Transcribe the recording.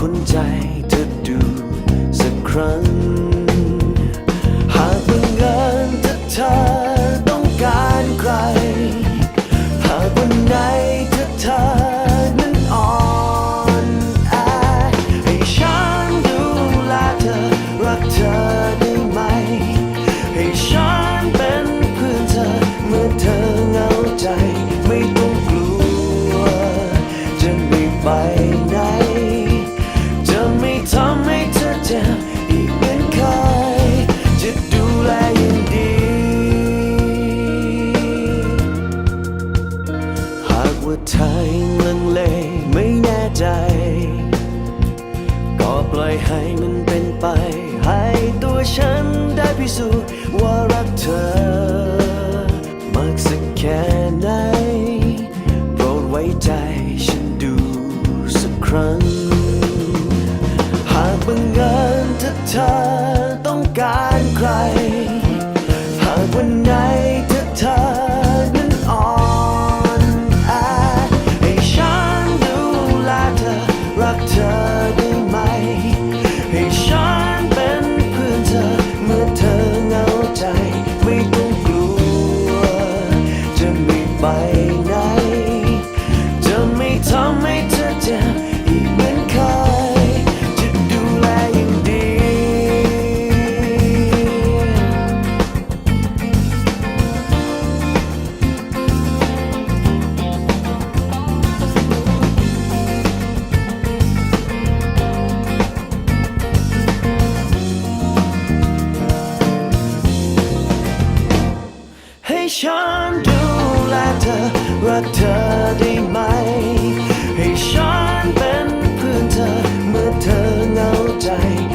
คนใจเธอดูสักครั้ง ว่าเธอยังลังเลไม่แน่ใจ ก็ปล่อยให้มันเป็นไป ให้ตัวฉันได้พิสูจน์ว่ารักเธอ ทำให้เธอจ็อีกเหมือนเคยจะดูแลอย่างดี ให้ฉันดูแลเธอว่าเธอดี ใจ